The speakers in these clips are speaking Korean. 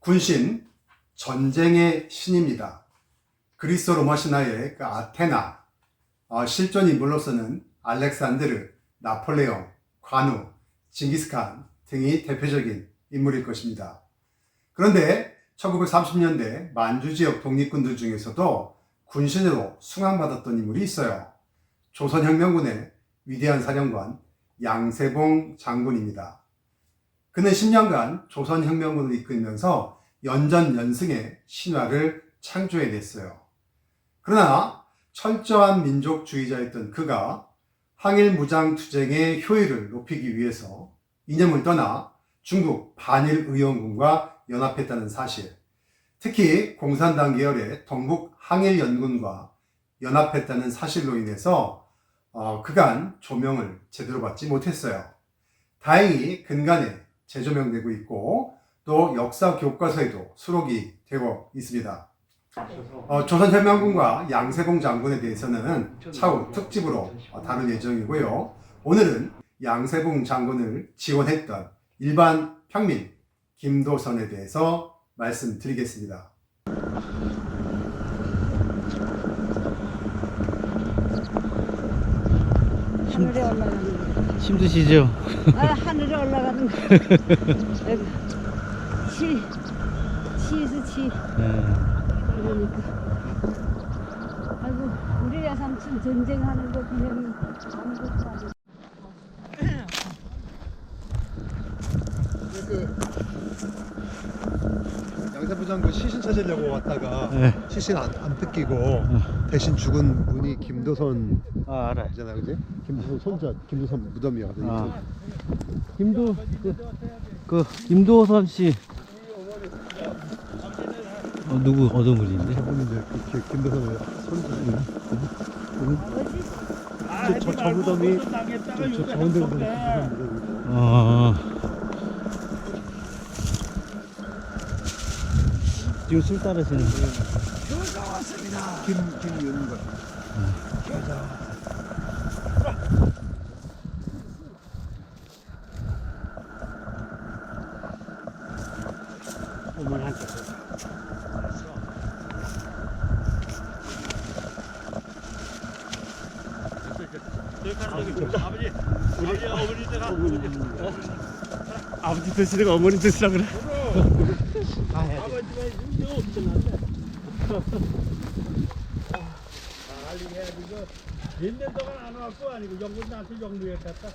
군신 전쟁의 신입니다. 그리스 로마 신화의 그 아테나 어, 실존 인물로서는 알렉산드르, 나폴레옹, 관우, 징기스칸 등이 대표적인 인물일 것입니다. 그런데 1930년대 만주 지역 독립군들 중에서도 군신으로 숭앙받았던 인물이 있어요. 조선혁명군의 위대한 사령관 양세봉 장군입니다. 그는 10년간 조선혁명군을 이끌면서 연전연승의 신화를 창조해냈어요. 그러나 철저한 민족주의자였던 그가 항일 무장 투쟁의 효율을 높이기 위해서 이념을 떠나 중국 반일 의원군과 연합했다는 사실, 특히 공산당 계열의 동북 항일 연군과 연합했다는 사실로 인해서 어, 그간 조명을 제대로 받지 못했어요. 다행히 근간에 재조명되고 있고 또 역사 교과서에도 수록이 되고 있습니다. 어, 조선혁명군과 양세봉 장군에 대해서는 차후 특집으로 어, 다룰 예정이고요. 오늘은 양세봉 장군을 지원했던 일반 평민 김도선에 대해서 말씀드리겠습니다. 힘드시죠? 아, 거. 아이고, 치, 치에서 치. 네. 그러니까. 아이고, 우리 야 삼촌 전쟁하는 거 그냥 아무것도 아니고. 양세부 장군 시신 찾으려고 왔다가 네. 시신 안, 안 뜯기고 대신 죽은 분이 김도선 아 알아요. 이잖아 그지? 김도선 손자 김도선 무덤이거든. 아. 김도 그, 그 김도선 씨. 어, 누구 어떤 분인데? 저분이 이제 그 기- 김도선의 손자. 저, 저, 저 무덤이 저, 저 정원대 무덤이 김도선. 어. 지금 술 따르시는 분. 김 김윤건. 아버지 드시다가 어머니 드시라 그래. 몇년 동안 안 왔고 아니고 영군 나한테 영무에 갔다.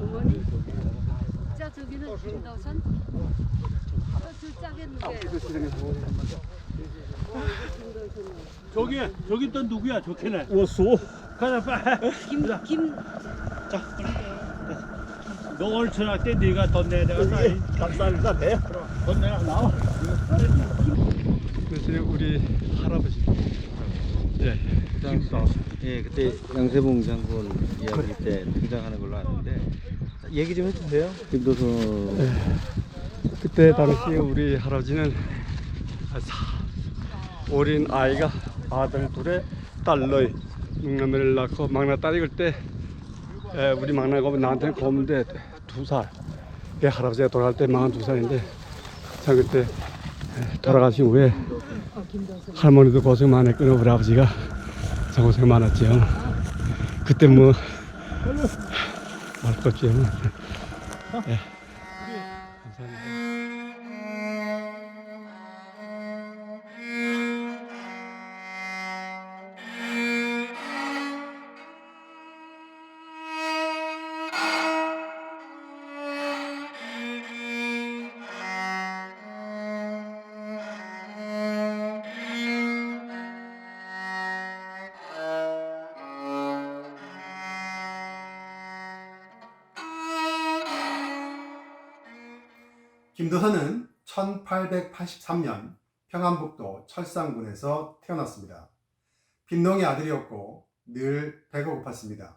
어머니? 자, 저기는 김도선? 저? 저기 저기 또 누구야? 좋게네. 오소. 가자 빨리. 김, 김, 너 오늘 전화 때 네가 돈 내. 내가 사이. 감사합니다. 네. 돈 내가 나와. 그래서 우리 할아버지. 네. 예, 그때 양세봉 장군 이야기 때 등장하는 걸로 아는데 얘기 좀 해주세요. 김도선. 그때 당시에 우리 할아버지는 사- 어린 아이가 아들 둘에 딸러이 막내를 낳고 막내 딸이 그때 에, 우리 막내 가 나한테는 고문데 두 살. 내 할아버지가 돌아갈 때 42살인데 참 그때 에, 돌아가신 후에 할머니도 고생 많았거든 우리 아버지가 참 고생 많았죠. 그때 뭐 말 것지 뭐. 예. 감사합니다. 김도선은 1883년 평안북도 철산군에서 태어났습니다. 빈농의 아들이었고 늘 배가 고팠습니다.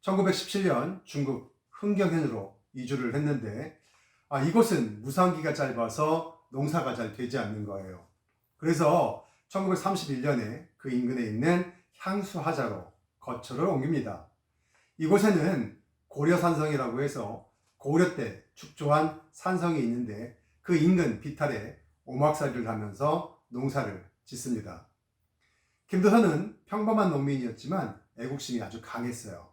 1917년 중국 흥경현으로 이주를 했는데 아, 이곳은 무상기가 짧아서 농사가 잘 되지 않는 거예요. 그래서 1931년에 그 인근에 있는 향수하자로 거처를 옮깁니다. 이곳에는 고려산성이라고 해서 고려 때 축조한 산성이 있는데 그 인근 비탈에 오막살이를 하면서 농사를 짓습니다. 김도선은 평범한 농민이었지만 애국심이 아주 강했어요.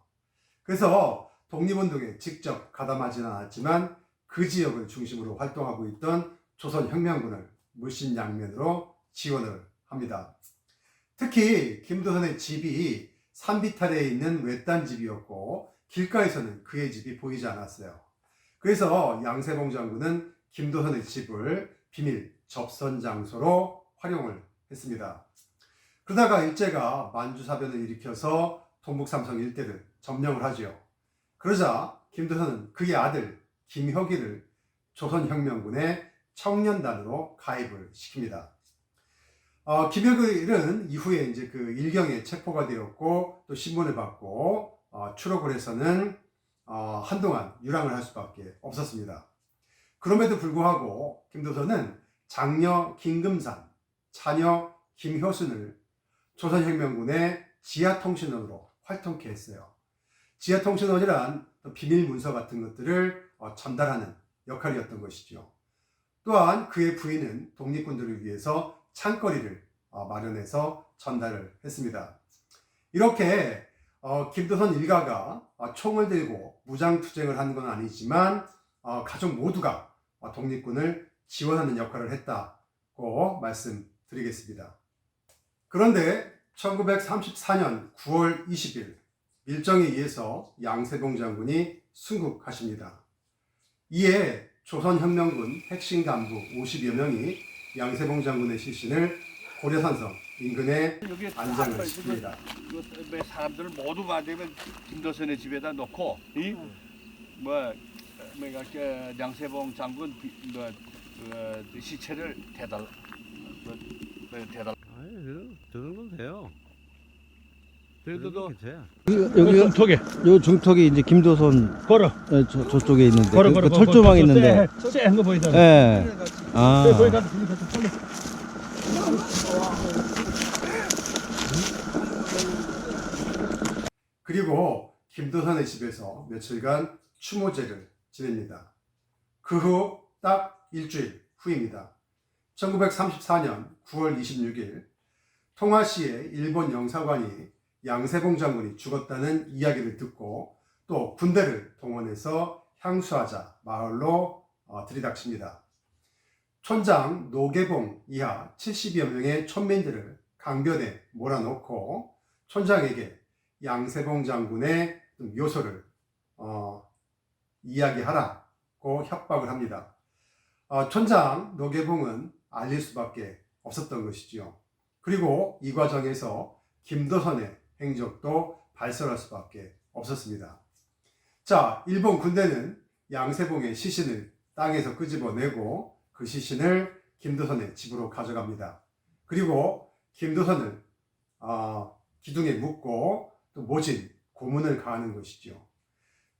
그래서 독립운동에 직접 가담하지는 않았지만 그 지역을 중심으로 활동하고 있던 조선혁명군을 물신양면으로 지원을 합니다. 특히 김도선의 집이 산비탈에 있는 외딴 집이었고 길가에서는 그의 집이 보이지 않았어요. 그래서 양세봉 장군은 김도선의 집을 비밀 접선 장소로 활용을 했습니다. 그러다가 일제가 만주사변을 일으켜서 동북삼성 일대를 점령을 하지요. 그러자 김도선은 그의 아들 김혁이를 조선혁명군의 청년단으로 가입을 시킵니다. 어, 김혁일은 이후에 이제 그 일경에 체포가 되었고 또 신문을 받고 어, 추록을 해서는 어, 한동안 유랑을 할 수밖에 없었습니다. 그럼에도 불구하고 김도선은 장녀 김금산, 차녀 김효순을 조선혁명군의 지하통신원으로 활동케 했어요. 지하통신원이란 비밀 문서 같은 것들을 어, 전달하는 역할이었던 것이죠. 또한 그의 부인은 독립군들을 위해서 창거리를 어, 마련해서 전달을 했습니다. 이렇게 어, 김도선 일가가 어, 총을 들고 무장투쟁을 한 건 아니지만 어, 가족 모두가 어, 독립군을 지원하는 역할을 했다고 말씀드리겠습니다. 그런데 1934년 9월 20일 일정에 의해서 양세봉 장군이 순국하십니다. 이에 조선혁명군 핵심 간부 50여 명이 양세봉 장군의 시신을 고려산성 인근에 여기 안장을 다 시킵니다. 그, 그, 그 사람들 모두 가지면 김도선의 집에다 놓고 이뭐 뭐가 그 양세봉 장군 비- 뭐 그, 시체를 대달 뭐, 뭐 대달 아니, 그, 저 정도는 돼요. 그래도. 여기 중턱에 요 중턱이 이제 김도선 걸어 어, 저, 저쪽에 있는데 걸어 그, 걸어 그 철조망 있는데 쎄한 거 보이잖아 예. 아. 거기 가서 거기 가서 빨리 그리고 김도선의 집에서 며칠간 추모제를 지냅니다. 그 후 딱 일주일 후입니다. 1934년 9월 26일 통화시의 일본 영사관이 양세봉 장군이 죽었다는 이야기를 듣고 또 군대를 동원해서 향수하자 마을로 어, 들이닥칩니다. 촌장 노계봉 이하 70여 명의 촌민들을 강변에 몰아넣고 촌장에게 양세봉 장군의 묘소를 어, 이야기하라고 협박을 합니다. 어, 촌장 노계봉은 알릴 수밖에 없었던 것이지요. 그리고 이 과정에서 김도선의 행적도 발설할 수밖에 없었습니다. 자, 일본 군대는 양세봉의 시신을 땅에서 끄집어내고 그 시신을 김도선의 집으로 가져갑니다. 그리고 김도선을 어, 기둥에 묶고 또 모진 고문을 가하는 것이죠.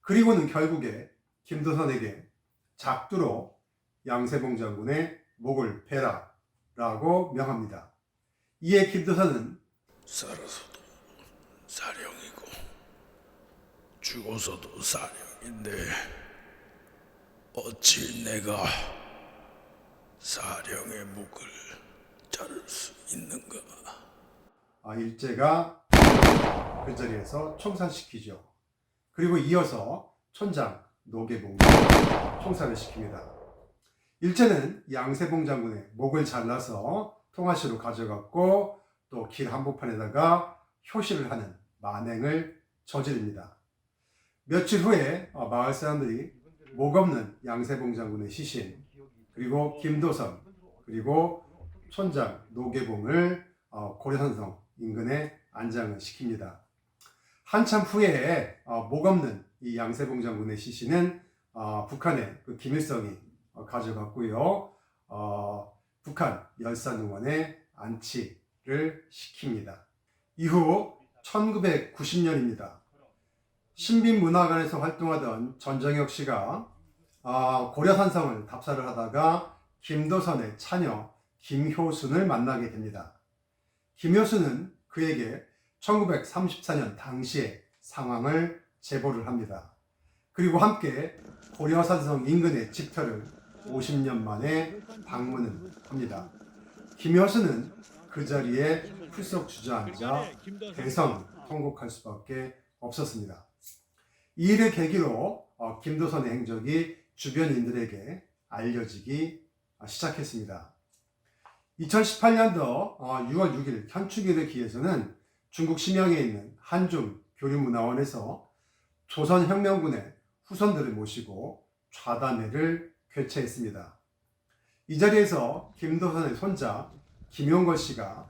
그리고는 결국에 김도선에게 작두로 양세봉 장군의 목을 베라라고 명합니다. 이에 김도선은 살아서도 사령이고 죽어서도 사령인데 어찌 내가 사령의 목을 자를 수 있는가? 아, 일제가 그 자리에서 총살시키죠. 그리고 이어서 촌장 노계봉을 총살을 시킵니다. 일제는 양세봉 장군의 목을 잘라서 통화시로 가져갔고 또 길 한복판에다가 효시를 하는 만행을 저지릅니다. 며칠 후에 어, 마을 사람들이 목 없는 양세봉 장군의 시신 그리고 김도선 그리고 촌장 노계봉을 어, 고려산성 인근에 안장을 시킵니다. 한참 후에 어, 목 없는 이 양세봉 장군의 시신은 어, 북한의 그 김일성이 어, 가져갔고요. 어, 북한 열산의원에 안치를 시킵니다. 이후 1990년입니다. 신빈문화관에서 활동하던 전정혁 씨가 아, 고려산성을 답사를 하다가 김도선의 차녀 김효순을 만나게 됩니다. 김효순은 그에게 1934년 당시의 상황을 제보를 합니다. 그리고 함께 고려산성 인근의 집터를 50년 만에 방문을 합니다. 김효순은 그 자리에 풀썩 주저앉아 대성 통곡할 수밖에 없었습니다. 이 일을 계기로 어, 김도선의 행적이 주변인들에게 알려지기 시작했습니다. 2018년도 6월 6일 현충일을 기해서는 중국 심양에 있는 한중 교류문화원에서 조선혁명군의 후손들을 모시고 좌담회를 개최했습니다. 이 자리에서 김도선의 손자 김용걸 씨가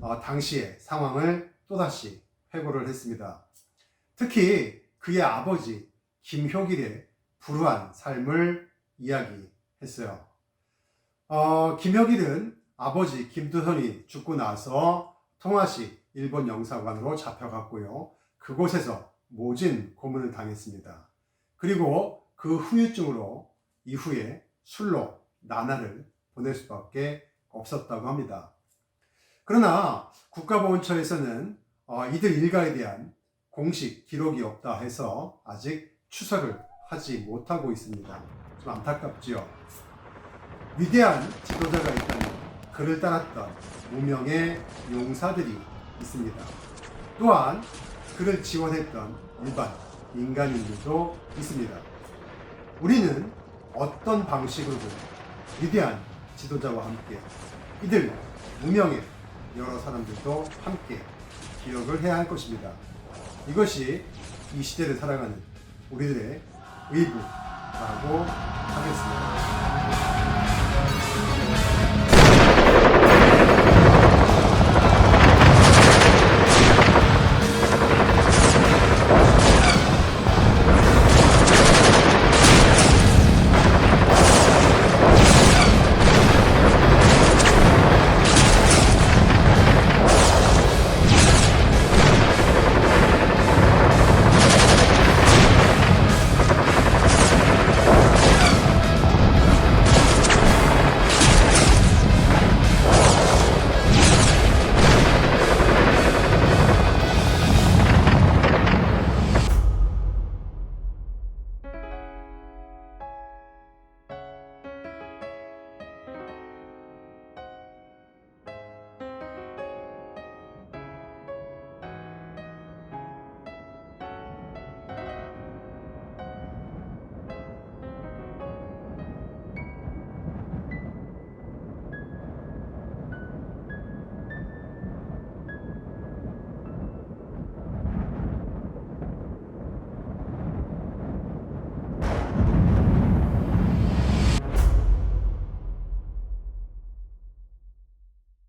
어, 당시의 상황을 또다시 회고를 했습니다. 특히 그의 아버지 김효길의 불우한 삶을 이야기했어요. 어, 김효길은 아버지 김두선이 죽고 나서 통화시 일본 영사관으로 잡혀갔고요. 그곳에서 모진 고문을 당했습니다. 그리고 그 후유증으로 이후에 술로 나날을 보낼 수밖에 없었다고 합니다. 그러나 국가보훈처에서는 어, 이들 일가에 대한 공식 기록이 없다 해서 아직 추설을 하지 못하고 있습니다. 좀 안타깝지요. 위대한 지도자가 있다면 그를 따랐던 무명의 용사들이 있습니다. 또한 그를 지원했던 일반 인간인들도 있습니다. 우리는 어떤 방식으로든 위대한 지도자와 함께 이들 무명의 여러 사람들도 함께 기억을 해야 할 것입니다. 이것이 이 시대를 살아가는 우리들의 의무라고 하겠습니다.